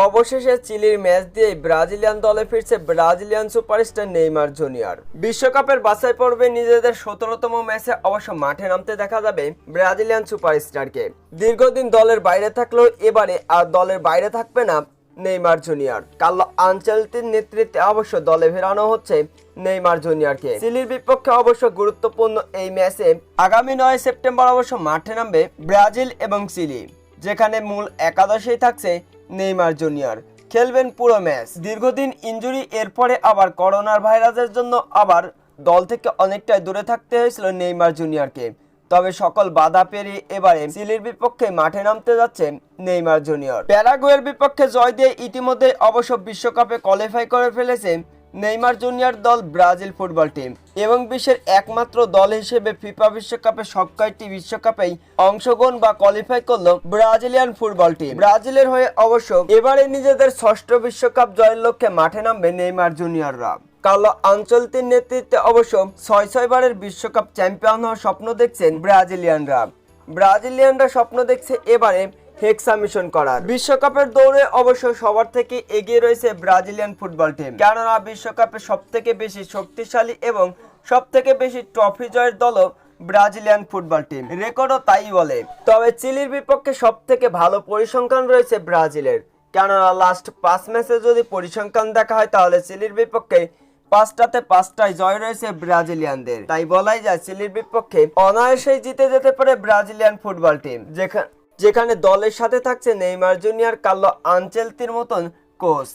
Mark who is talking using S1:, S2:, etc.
S1: অবশেষে চিলির ম্যাচ দিয়ে ব্রাজিলিয়ান দলে ফিরছে ব্রাজিলিয়ান সুপারস্টার নেইমার জুনিয়র। বিশ্বকাপের বাছাই পর্বে নিজেদের সতেরোতম ম্যাচে অবশ্য মাঠে নামতে দেখা যাবে ব্রাজিলিয়ান সুপারস্টারকে। দীর্ঘদিন দলের বাইরে থাকলেও এবারে আর দলের বাইরে থাকবে না নেইমার জুনিয়র। কার্লো আঞ্চলতির নেতৃত্বে অবশ্য দলে ফেরানো হচ্ছে নেইমার জুনিয়রকে। চিলির বিপক্ষে অবশ্য গুরুত্বপূর্ণ এই ম্যাচে আগামী নয় সেপ্টেম্বর অবশ্য মাঠে নামবে ব্রাজিল এবং চিলি, যেখানে মূল একাদশেই থাকছে নেইমার জুনিয়র। খেলবেন পুরো ম্যাচ। দীর্ঘদিন ইঞ্জুরি এরপরে আবার করোনার ভাইরাসের জন্য আবার দল থেকে অনেকটাই দূরে থাকতে হয়েছিল নেইমার জুনিয়রকে। তবে সকল বাধা পেরিয়ে এবারে চিলির বিপক্ষে মাঠে নামতে যাচ্ছে নেইমার জুনিয়র। প্যারাগুয়ের বিপক্ষে জয় দিয়ে ইতিমধ্যে অবশ্য বিশ্বকাপে কোয়ালিফাই করে ফেলেছে নেইমার জুনিয়র দল ব্রাজিল ফুটবল টিম এবং বিশ্বের একমাত্র দল হিসেবে ফিফা বিশ্বকাপে সব কয়েকটি বিশ্বকাপেই অংশগ্রহণ বা কোয়ালিফাই করল ব্রাজিলিয়ান ফুটবল টিম। ব্রাজিলের হয়ে অবশ্য এবারে নিজেদের ষষ্ঠ বিশ্বকাপ জয়ের লক্ষ্যে মাঠে নামবে নেইমার জুনিয়ররা। কার্লো আঞ্চলতির নেতৃত্বে অবশ্য ছয় ছয় বারের বিশ্বকাপ চ্যাম্পিয়ন হওয়ার স্বপ্ন দেখছেন ব্রাজিলিয়ানরা। ব্রাজিলিয়ানরা স্বপ্ন দেখছে এবারে হেক্সা মিশন করার। বিশ্বকাপের দৌড়ে অবশ্য সবার থেকে এগিয়ে রয়েছে ব্রাজিলিয়ান ফুটবল টিম। কেননা বিশ্বকাপে সব থেকে বেশি শক্তিশালী এবং সব থেকে বেশি ট্রফি জয়ের দলও ব্রাজিলিয়ান ফুটবল টিম। রেকর্ডও তাই বলে। তবে চিলির বিপক্ষে সব থেকে ভালো পরিসংখ্যান রয়েছে ব্রাজিলের। কেননা লাস্ট পাঁচ ম্যাচে যদি পরিসংখ্যান দেখা হয়, তাহলে চিলির বিপক্ষে পাঁচটাতে পাঁচটায় জয় রয়েছে ব্রাজিলিয়ানদের। তাই বলাই যায়, চিলির বিপক্ষে অনায়াসেই জিতে যেতে পারে ব্রাজিলিয়ান ফুটবল টিম। যেখানে যেখানে দলের সাথে থাকছে নেইমার জুনিয়র কার্লো আনচেলতির মতন কোচ।